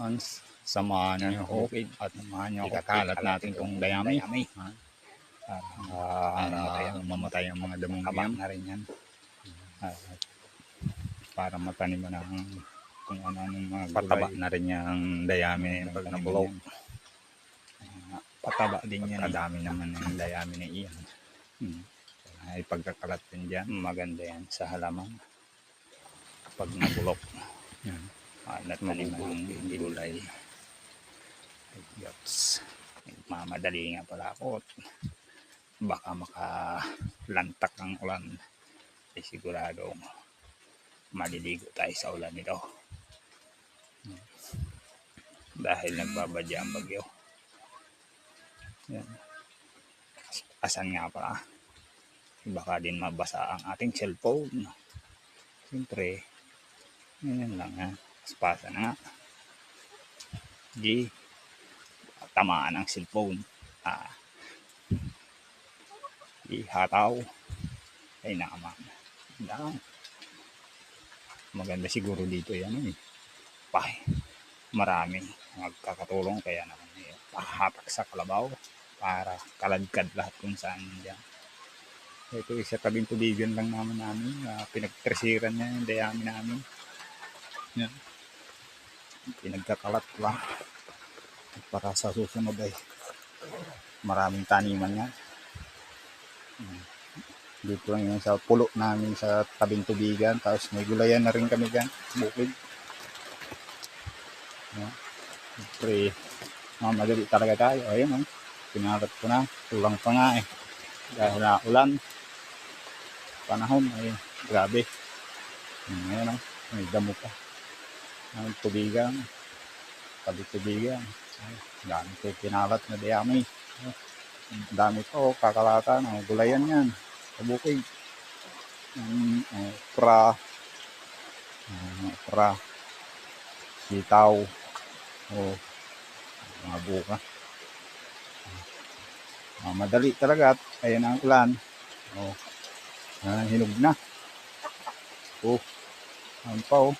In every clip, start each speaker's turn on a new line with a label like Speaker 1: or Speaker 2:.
Speaker 1: ang samahan niyo ho at samahan niyo ikakalat natin itong dayami. Para mamatay ang mga damong yan. na rin yan. At para mataniman ang kung ano-anong mga pataba na rin yung dayami pag nabulok. pataba din yan. Kadami naman yung dayami ni Ian. Hmm. Ay pagkakalat din dyan. Maganda yan sa halaman. Pag nabulok. Yan. At maliman ang gulay. Yups. Mamadali nga pala ako. Baka makalantak ang ulan. Ay sigurado maliligo tayo sa ulan nito. Dahil nagbabadya ang bagyo. Yan. Asan nga pala? Baka din mabasa ang ating cellphone. Siyempre, ganyan lang ha. Spasa na nga. Di, tamaan ang cellphone. Ah. Di, hataw. Ay, naman. Yan. Maganda siguro dito yan eh. Pay. Marami magkakatulong kaya naman eh, pahatak sa kalabaw para kaladkad lahat kung saan dyan. Ito isa tabing tubigan lang naman namin. Uh, pinagtresiran niya yung dayami namin. Yan. Pinagkakalat lang. Para sa susunod ay maraming taniman niya. Hmm. Dito lang yun sa pulo namin sa tabing tubigan. Tapos may gulayan na rin kami dyan. Bukid. Yan. Siyempre, mamadali talaga tayo. Ayun, oh. Pinarat ko na. Tulang pa nga eh. Dahil na ulan. Panahon. Ay, grabe. Ngayon, oh. May damo pa. Ang tubigan. Tabi tubigan. Ay, dami ko pinalat na diyami. Dami pa, oh. Kakalatan. Oh. Gulayan yan. Kabukig. Um, oh, pra. Uh, pra. Sitaw. Oh, mga buka. Ah, madali talaga at ayan ang ulan. Oh, ah, hinog na. Oh, ang pa oh.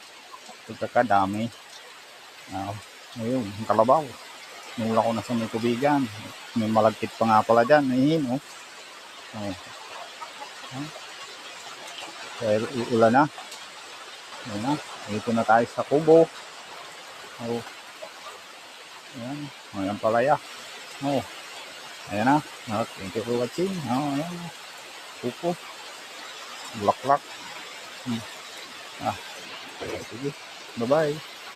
Speaker 1: Pagkakadami. Ah, ayun, ang kalabaw. Nula ko na sa may tubigan. May malagkit pa nga pala dyan. Nahihin, oh. Oh. Ah. Dahil uulan na. Ayan na. Dito na tayo sa kubo. Oh. Ayan. Ayan palaya. Oh. Ayan na. Oh, thank you for watching. Oh, ayan. Pupo. Bulaklak. Hmm. Ah. Sige. Bye-bye.